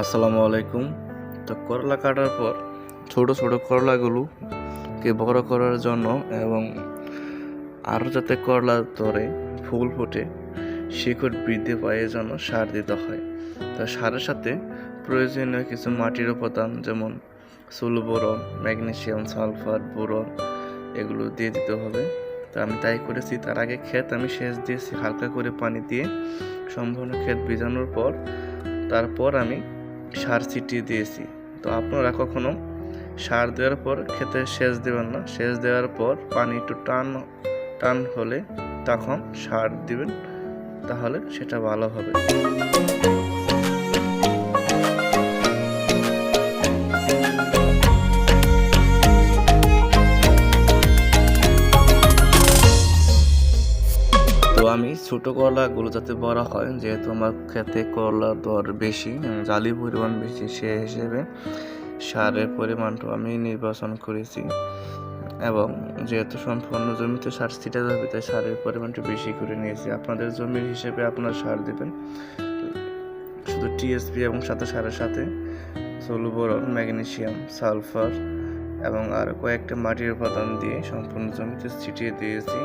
আসসালামু আলাইকুম। তো করলা কাটার পর ছোট ছোট করলাগুলোকে বড় করার জন্য এবং আরও যাতে করলা ধরে, ফুল ফোটে, শিকড় বৃদ্ধি পায় জন্য সার দিতে হয়। তো সারের সাথে প্রয়োজনীয় কিছু মাটির উপাদান যেমন সুলবোরন ম্যাগনেশিয়াম সালফার, বোরন এগুলো দিয়ে দিতে হবে। তো আমি তাই করেছি। তার আগে ক্ষেত আমি সেচ দিয়েছি, হালকা করে পানি দিয়ে সম্পূর্ণ ক্ষেত ভিজানোর পর, তারপর আমি সার ছিটিয়ে দিয়েছি। তো আপনারা কখনো সার দেওয়ার পর খেতে সেচ দেবেন না। সেচ দেওয়ার পর পানি একটু টান টান হলে তখন সার দিবেন, তাহলে সেটা ভালো হবে। আমি ছোট করলাগুলো যাতে বড় হয়, যেহেতু আমার খেতে করলা দর বেশি জালি পরিমাণ বেশি, সে হিসেবে সারের পরিমাণটা আমি নির্বাচন করেছি। এবং যেহেতু সম্পূর্ণ জমিতে সার ছিটা যাবে, তাই সারের পরিমাণটা বেশি করে নিয়েছি। আপনাদের জমির হিসেবে আপনারা সার দেবেন। শুধু টিএসপি এবং সাথে সারের সাথে সোলুবোরন ম্যাগনেশিয়াম সালফার এবং আর কয়েকটা মাটির উপাদান দিয়ে সম্পূর্ণ জমিতে ছিটিয়ে দিয়েছি।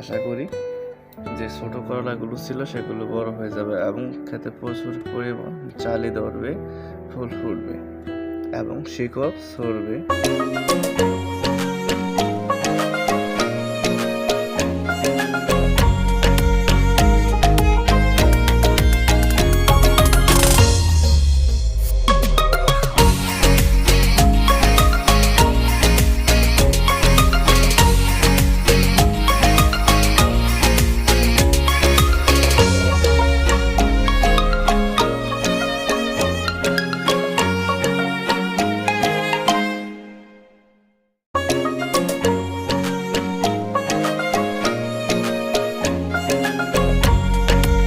আশা করি যে ছোট করলাগুলো ছিল সেগুলো বড় হয়ে যাবে এবং খেতে প্রচুর পরিমাণ চালি ধরবে, ফুল ফুটবে এবং শিকড় ছড়বে।